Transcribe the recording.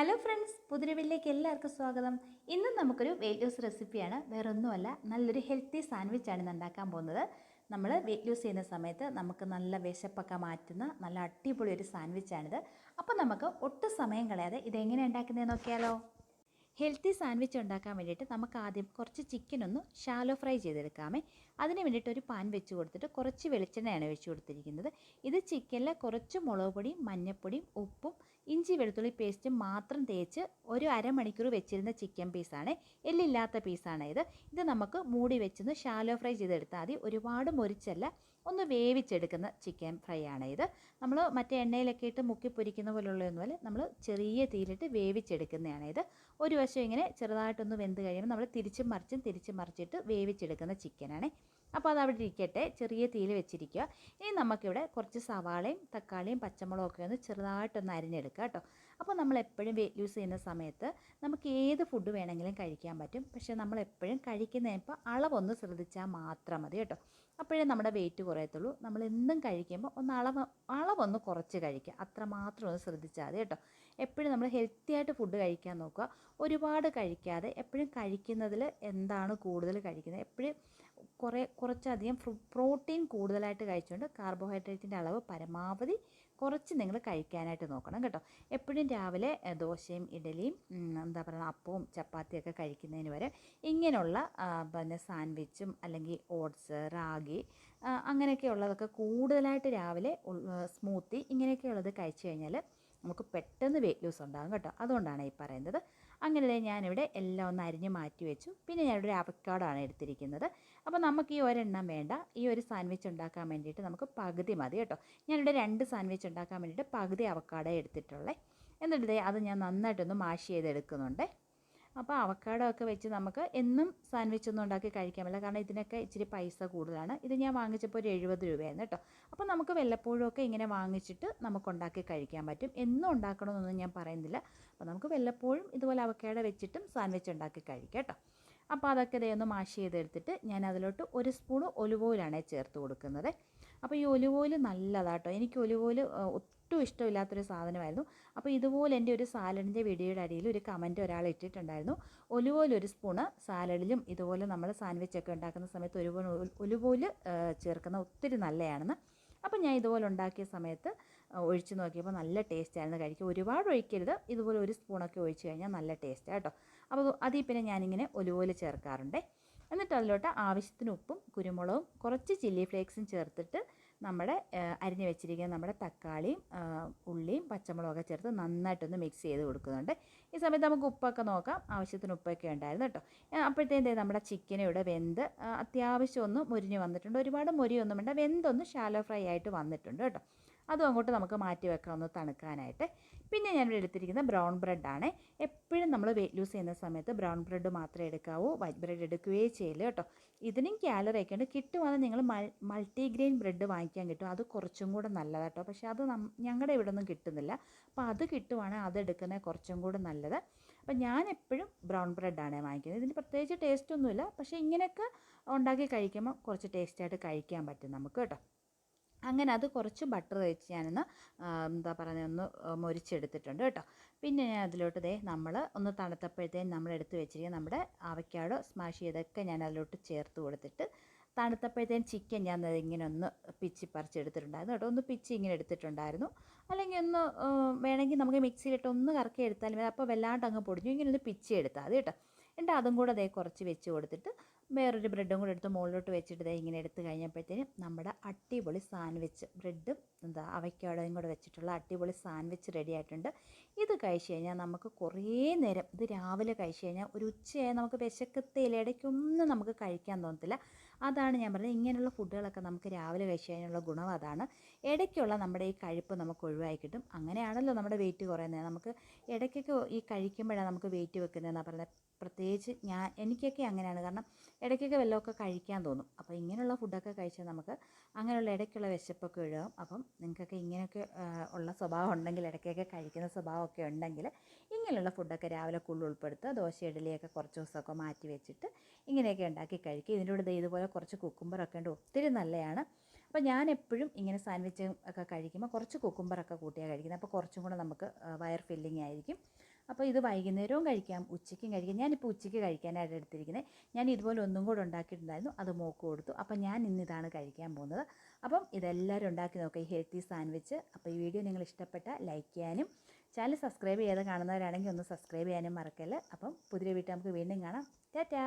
Hello friends പുതിരവിലേക്ക് എല്ലാവർക്കും സ്വാഗതം. ഇന്ന് നമുക്കൊരു വെയിറ്റ് ലൂസ് റെസിപ്പിയാണ് വേറെ ഒന്നുമല്ല നല്ലൊരു ഹെൽത്തി സാൻഡ്വിച്ചാണ് ഇന്ന് ഉണ്ടാക്കാൻ പോകുന്നത്. നമ്മൾ വെയിറ്റ് ലൂസ് ചെയ്യുന്ന സമയത്ത് നമുക്ക് നല്ല വിശപ്പൊക്കെ മാറ്റുന്ന നല്ല അടിപൊളി ഒരു സാൻഡ്വിച്ചാണിത് അപ്പോൾ നമുക്ക് ഒട്ടും സമയം കളയാതെ ഇതെങ്ങനെ ഉണ്ടാക്കുന്നതെന്ന് നോക്കിയാലോ. ഹെൽത്തി സാൻഡ്വിച്ച് ഉണ്ടാക്കാൻ വേണ്ടിയിട്ട് നമുക്ക് ആദ്യം കുറച്ച് ചിക്കൻ ഒന്ന് ഷാലോ ഫ്രൈ ചെയ്തെടുക്കാമേ. അതിന് വേണ്ടിയിട്ട് ഒരു പാൻ വെച്ച് കൊടുത്തിട്ട് കുറച്ച് വെളിച്ചെണ്ണയാണ് വെച്ച് കൊടുത്തിരിക്കുന്നത്. ഇത് ചിക്കനിൽ കുറച്ച് മുളക് പൊടിയും മഞ്ഞൾപ്പൊടിയും ഉപ്പും ഇഞ്ചി വെളുത്തുള്ളി പേസ്റ്റും മാത്രം തേച്ച് ഒരു അരമണിക്കൂർ വെച്ചിരുന്ന ചിക്കൻ പീസാണ് എല്ലില്ലാത്ത പീസാണ് ഇത്. ഇത് നമുക്ക് മൂടി വെച്ചൊന്ന് ഷാലോ ഫ്രൈ ചെയ്തെടുത്താൽ മതി. ഒരുപാട് മൊരിച്ചല്ല. ഒന്ന് വേവിച്ചെടുക്കുന്ന ചിക്കൻ ഫ്രൈ ആണ് ഇത്. നമ്മൾ മറ്റേ എണ്ണയിലൊക്കെ ഇട്ട് മുക്കി പൊരിക്കുന്ന പോലുള്ളതൊന്നുമല്ല നമ്മൾ ചെറിയ തീയിലിട്ട് വേവിച്ചെടുക്കുന്നതാണ് ഇത്. ഒരു വശം ഇങ്ങനെ ചെറുതായിട്ടൊന്ന് വെന്ത് കഴിയുമ്പോൾ നമ്മൾ തിരിച്ചും മറിച്ചും തിരിച്ചും മറിച്ചിട്ട് വേവിച്ചെടുക്കുന്ന ചിക്കനാണ് അപ്പോൾ അത് അവിടെ ഇരിക്കട്ടെ ചെറിയ തീയിൽ വെച്ചിരിക്കുക. ഇനി നമുക്കിവിടെ കുറച്ച് സവാളയും തക്കാളിയും പച്ചമുളകൊക്കെ ഒന്ന് ചെറുതായിട്ടൊന്ന് അരിഞ്ഞെടുക്കുക കേട്ടോ. അപ്പോൾ നമ്മൾ എപ്പോഴും വെയിറ്റ് ലൂസ് ചെയ്യുന്ന സമയത്ത് നമുക്ക് ഏത് ഫുഡ് വേണമെങ്കിലും കഴിക്കാൻ പറ്റും. പക്ഷേ നമ്മൾ എപ്പോഴും കഴിക്കുന്നതിപ്പോൾ അളവൊന്ന് ശ്രദ്ധിച്ചാൽ മാത്രം മതി കേട്ടോ. അപ്പോഴേ നമ്മുടെ വെയിറ്റ് കുറയത്തുള്ളൂ. നമ്മൾ എന്തും കഴിക്കുമ്പോൾ ഒന്ന് അളവ് അളവൊന്ന് കുറച്ച് കഴിക്കുക. അത്ര മാത്രം ഒന്ന് ശ്രദ്ധിച്ചാൽ മതി കേട്ടോ. എപ്പോഴും നമ്മൾ ഹെൽത്തി ആയിട്ട് ഫുഡ് കഴിക്കാൻ നോക്കുക. ഒരുപാട് കഴിക്കാതെ എപ്പോഴും കഴിക്കുന്നതിൽ എന്താണ് കൂടുതൽ കഴിക്കുന്നത്? എപ്പോഴും കുറേ കുറച്ചധികം പ്രോട്ടീൻ കൂടുതലായിട്ട് കഴിച്ചുകൊണ്ട് കാർബോഹൈഡ്രേറ്റിന്റെ അളവ് പരമാവധി കുറച്ച് നിങ്ങൾ കഴിക്കാനായിട്ട് നോക്കണം കേട്ടോ. എപ്പോഴും രാവിലെ ദോശയും ഇഡലിയും എന്താ പറയുക അപ്പവും ചപ്പാത്തിയൊക്കെ കഴിക്കുന്നതിന് വരെ ഇങ്ങനെയുള്ള പിന്നെ സാൻഡ്വിച്ചും അല്ലെങ്കിൽ ഓട്സ് റാഗി അങ്ങനെയൊക്കെ ഉള്ളതൊക്കെ കൂടുതലായിട്ട് രാവിലെ സ്മൂത്തി ഇങ്ങനെയൊക്കെ ഉള്ളത് കഴിച്ചു കഴിഞ്ഞാൽ നമുക്ക് പെട്ടെന്ന് വെയിറ്റ് ലൂസ് ഉണ്ടാകും കേട്ടോ. അതുകൊണ്ടാണ് ഈ പറയുന്നത്. അങ്ങനെ ഞാനിവിടെ എല്ലാം ഒന്ന് അരിഞ്ഞ് മാറ്റി വെച്ചു. പിന്നെ ഞാനിവിടെ ഒരു അവക്കാടാണ് എടുത്തിരിക്കുന്നത്. അപ്പോൾ നമുക്ക് ഈ ഒരെണ്ണം വേണ്ട. ഈ ഒരു സാൻഡ്വിച്ച് ഉണ്ടാക്കാൻ വേണ്ടിയിട്ട് നമുക്ക് പകുതി മതി കേട്ടോ. ഞാനിവിടെ രണ്ട് സാൻഡ്വിച്ച് ഉണ്ടാക്കാൻ വേണ്ടിയിട്ട് പകുതി അവക്കാടേ എടുത്തിട്ടുള്ളേ. എന്നിട്ട് അത് ഞാൻ നന്നായിട്ടൊന്ന് മാഷ് ചെയ്തെടുക്കുന്നുണ്ട്. അപ്പോൾ അവക്കാടോ ഒക്കെ വെച്ച് നമുക്ക് എന്നും സാൻഡ്വിച്ച് ഒന്നും ഉണ്ടാക്കി കഴിക്കാൻ പറ്റില്ല. കാരണം ഇതിനൊക്കെ ഇച്ചിരി പൈസ കൂടുതലാണ്. ഇത് ഞാൻ വാങ്ങിച്ചപ്പോൾ ഒരു എഴുപത് രൂപയായിരുന്നു കേട്ടോ. അപ്പോൾ നമുക്ക് വല്ലപ്പോഴും ഒക്കെ ഇങ്ങനെ വാങ്ങിച്ചിട്ട് നമുക്ക് ഉണ്ടാക്കി കഴിക്കാൻ പറ്റും. എന്നും ഉണ്ടാക്കണമെന്നൊന്നും ഞാൻ പറയുന്നില്ല. അപ്പോൾ നമുക്ക് വല്ലപ്പോഴും ഇതുപോലെ അവക്കാടോ വെച്ചിട്ടും സാൻഡ്വിച്ച് ഉണ്ടാക്കി കഴിക്കാം കേട്ടോ. അപ്പോൾ അതൊക്കെ ഇതൊന്ന് മാഷ് ചെയ്തെടുത്തിട്ട് ഞാൻ അതിലോട്ട് ഒരു സ്പൂൺ ഒലിവ് ഓയിലാണ് ചേർത്ത് കൊടുക്കുന്നത്. അപ്പോൾ ഈ ഒലിവ് ഓയിൽ നല്ലതാട്ടോ. എനിക്ക് ഒലിവ് ഓയിൽ ഒട്ടും ഇഷ്ടമില്ലാത്തൊരു സാധനമായിരുന്നു. അപ്പോൾ ഇതുപോലെ എന്റെ ഒരു സാലഡിന്റെ വീഡിയോയുടെ അടിയിൽ ഒരു കമന്റ് ഒരാൾ ഇട്ടിട്ടുണ്ടായിരുന്നു. ഒലിവ് ഓയിൽ ഒരു സ്പൂണ് സാലഡിലും ഇതുപോലെ നമ്മൾ സാൻഡ്വിച്ചൊക്കെ ഉണ്ടാക്കുന്ന സമയത്ത് ഒരു ഒലിവ് ഓയിൽ ചേർക്കുന്ന ഒത്തിരി നല്ലതാണെന്ന് അപ്പോൾ ഞാൻ ഇതുപോലെ ഉണ്ടാക്കിയ സമയത്ത് ഒഴിച്ച് നോക്കിയപ്പോൾ നല്ല ടേസ്റ്റായിരുന്നു കഴിക്കുക ഒരുപാട് ഒഴിക്കരുത്. ഇതുപോലെ ഒരു സ്പൂണൊക്കെ ഒഴിച്ച് കഴിഞ്ഞാൽ നല്ല ടേസ്റ്റാണ് കേട്ടോ. അപ്പോൾ അതിൽ പിന്നെ ഞാനിങ്ങനെ ഒലുപോലെ ചേർക്കാറുണ്ട്. എന്നിട്ട് അതിലോട്ട് ആവശ്യത്തിന് ഉപ്പും കുരുമുളകും കുറച്ച് ചില്ലി ഫ്ലേക്സും ചേർത്തിട്ട് നമ്മുടെ അരിഞ്ഞു വെച്ചിരിക്കുന്ന നമ്മുടെ തക്കാളിയും ഉള്ളിയും പച്ചമുളകൊക്കെ ചേർത്ത് നന്നായിട്ടൊന്ന് മിക്സ് ചെയ്ത് കൊടുക്കുന്നുണ്ട്. ഈ സമയത്ത് നമുക്ക് ഉപ്പൊക്കെ നോക്കാം. ആവശ്യത്തിന് ഉപ്പൊക്കെ ഉണ്ടായിരുന്നു കേട്ടോ. അപ്പോഴത്തേന്തേ നമ്മുടെ ചിക്കനെ ഇവിടെ വെന്ത് അത്യാവശ്യം ഒന്ന് മുരിഞ്ഞ് വന്നിട്ടുണ്ട്. ഒരുപാട് മുരിയൊന്നും വേണ്ട വെന്തൊന്ന് ഷാലോ ഫ്രൈ ആയിട്ട് വന്നിട്ടുണ്ട് കേട്ടോ. അതും അങ്ങോട്ട് നമുക്ക് മാറ്റി വെക്കാം ഒന്ന് തണുക്കാനായിട്ട്. പിന്നെ ഞാനിവിടെ എടുത്തിരിക്കുന്നത് ബ്രൗൺ ബ്രെഡാണ് എപ്പോഴും നമ്മൾ വെയിറ്റ് ലൂസ് ചെയ്യുന്ന സമയത്ത് ബ്രൗൺ ബ്രെഡ് മാത്രമേ എടുക്കാവൂ. വൈറ്റ് ബ്രെഡ് എടുക്കുകയേ ചെയ്യില്ല കേട്ടോ. ഇതിനും കാലറി ഒക്കെ ഉണ്ട്. കിട്ടുവാണെങ്കിൽ നിങ്ങൾ മൾട്ടിഗ്രെയിൻ ബ്രെഡ് വാങ്ങിക്കാൻ കിട്ടും. അത് കുറച്ചും കൂടെ നല്ലതാണ് കേട്ടോ. പക്ഷേ അത് ഞങ്ങളുടെ ഇവിടെ ഒന്നും കിട്ടുന്നില്ല. അപ്പോൾ അത് കിട്ടുവാണെങ്കിൽ അത് എടുക്കുന്നത് കുറച്ചും കൂടെ നല്ലത്. അപ്പോൾ ഞാൻ എപ്പോഴും ബ്രൗൺ ബ്രെഡാണ് വാങ്ങിക്കുന്നത്. ഇതിന് പ്രത്യേകിച്ച് ടേസ്റ്റ് ഒന്നുമില്ല. പക്ഷേ ഇങ്ങനെയൊക്കെ ഉണ്ടാക്കി കഴിക്കുമ്പോൾ കുറച്ച് ടേസ്റ്റായിട്ട് കഴിക്കാൻ പറ്റും നമുക്ക് കേട്ടോ. അങ്ങനെ അത് കുറച്ച് ബട്ടർ വെച്ച് ഞാനൊന്ന് എന്താ പറയുക ഒന്ന് മൊരിച്ചെടുത്തിട്ടുണ്ട് കേട്ടോ. പിന്നെ ഞാൻ അതിലോട്ട് ദേ നമ്മൾ ഒന്ന് തണുത്തപ്പോഴത്തേക്കും നമ്മൾ എടുത്ത് വെച്ചിരിക്കുന്ന നമ്മുടെ അവക്കാടോ സ്മാഷ് ചെയ്തൊക്കെ ഞാൻ അതിലോട്ട് ചേർത്ത് കൊടുത്തിട്ട് തണുത്തപ്പോഴത്തേനും ചിക്കൻ ഞാൻ ഇങ്ങനെ ഒന്ന് പിച്ചി പറിച്ചെടുത്തിട്ടുണ്ടായിരുന്നു കേട്ടോ. ഒന്ന് പിച്ചി ഇങ്ങനെ എടുത്തിട്ടുണ്ടായിരുന്നു. അല്ലെങ്കിൽ ഒന്ന് വേണമെങ്കിൽ നമുക്ക് മിക്സിയിലിട്ട് ഒന്ന് കറക്കി എടുത്താലും അപ്പോൾ വല്ലാണ്ട് അങ്ങ് പൊടിഞ്ഞു. ഇങ്ങനെ ഒന്ന് പിച്ചി എടുത്താൽ കേട്ടോ. എന്നിട്ട് അതും കൂടെ അതേ കുറച്ച് വെച്ച് കൊടുത്തിട്ട് വേറൊരു ബ്രെഡും കൂടെ എടുത്ത് മുകളിലോട്ട് വെച്ചിട്ട് ഇതേ ഇങ്ങനെ എടുത്ത് കഴിഞ്ഞപ്പോഴത്തേനും നമ്മുടെ അടിപൊളി സാൻഡ്വിച്ച് ബ്രെഡും എന്താ അവയ്ക്കാടയും കൂടെ വെച്ചിട്ടുള്ള അടിപൊളി സാൻഡ്വിച്ച് റെഡി ആയിട്ടുണ്ട്. ഇത് കഴിച്ച് കഴിഞ്ഞാൽ നമുക്ക് കുറേ നേരം ഇത് രാവിലെ കഴിച്ച് കഴിഞ്ഞാൽ ഒരു ഉച്ചയായി നമുക്ക് വിശക്കത്തില്ല ഇടയ്ക്കൊന്നും നമുക്ക് കഴിക്കാൻ തോന്നത്തില്ല. അതാണ് ഞാൻ പറഞ്ഞത്. ഇങ്ങനെയുള്ള ഫുഡുകളൊക്കെ നമുക്ക് രാവിലെ കഴിച്ചതിനുള്ള ഗുണം അതാണ്. ഇടയ്ക്കുള്ള നമ്മുടെ ഈ കഴിപ്പ് നമുക്ക് ഒഴിവായി കിട്ടും. അങ്ങനെയാണല്ലോ നമ്മുടെ വെയിറ്റ് കുറയുന്നത്. നമുക്ക് ഇടയ്ക്കൊക്കെ ഈ കഴിക്കുമ്പോഴാണ് നമുക്ക് വെയിറ്റ് വെക്കുന്നതെന്നാണ് പറയുന്നത് പ്രത്യേകിച്ച് ഞാൻ എനിക്കൊക്കെ അങ്ങനെയാണ്. കാരണം ഇടയ്ക്കൊക്കെ വല്ലതൊക്കെ കഴിക്കാൻ തോന്നും. അപ്പോൾ ഇങ്ങനെയുള്ള ഫുഡൊക്കെ കഴിച്ചാൽ നമുക്ക് അങ്ങനെയുള്ള ഇടയ്ക്കുള്ള വിശപ്പൊക്കെ ഒഴിവാകും. അപ്പം നിങ്ങൾക്കൊക്കെ ഇങ്ങനെയൊക്കെ ഉള്ള സ്വഭാവം ഉണ്ടെങ്കിൽ ഇടയ്ക്കൊക്കെ കഴിക്കുന്ന സ്വഭാവമൊക്കെ ഉണ്ടെങ്കിൽ ഇങ്ങനെയുള്ള ഫുഡൊക്കെ രാവിലെ കൂടുതൽ ഉൾപ്പെടുത്തുക. ദോശ ഇഡലിയൊക്കെ കുറച്ച് ദിവസമൊക്കെ മാറ്റി വെച്ചിട്ട് ഇങ്ങനെയൊക്കെ ഉണ്ടാക്കി കഴിക്കുക. ഇതിന്റെ കൂടെ ഇതുപോലെ കുറച്ച് കുക്കുംബറൊക്കെ ഉണ്ട്. ഒത്തിരി നല്ലതാണ് അപ്പോൾ ഞാൻ എപ്പോഴും ഇങ്ങനെ സാൻഡ്വിച്ച് ഒക്കെ കഴിക്കുമ്പോൾ കുറച്ച് കുക്കുംബറൊക്കെ കൂട്ടിയാണ് കഴിക്കുന്നത് അപ്പോൾ കുറച്ചും കൂടെ നമുക്ക് വയർ ഫില്ലിംഗ് ആയിരിക്കും. അപ്പോൾ ഇത് വൈകുന്നേരവും കഴിക്കാം ഉച്ചയ്ക്കും കഴിക്കാം. ഞാനിപ്പോൾ ഉച്ചയ്ക്ക് കഴിക്കാനായിട്ട് എടുത്തിരിക്കുന്നത് ഞാൻ ഇതുപോലെ ഒന്നും കൂടെ ഉണ്ടാക്കിയിട്ടുണ്ടായിരുന്നു. അത് മോക്ക് കൊടുത്തു. അപ്പോൾ ഞാൻ ഇന്ന് ഇതാണ് കഴിക്കാൻ പോകുന്നത്. അപ്പം ഇതെല്ലാവരും ഉണ്ടാക്കി നോക്കുക ഈ ഹെൽത്തി സാൻഡ്വിച്ച് അപ്പോൾ ഈ വീഡിയോ നിങ്ങൾ ഇഷ്ടപ്പെട്ട ലൈക്ക് ചെയ്യാനും ചാനൽ സബ്സ്ക്രൈബ് ചെയ്ത് കാണുന്നവരാണെങ്കിൽ ഒന്ന് സബ്സ്ക്രൈബ് ചെയ്യാനും മറക്കല്ലേ. അപ്പം പുതിയ വീട്ടിൽ നമുക്ക് വീണ്ടും കാണാം. ടാറ്റാ!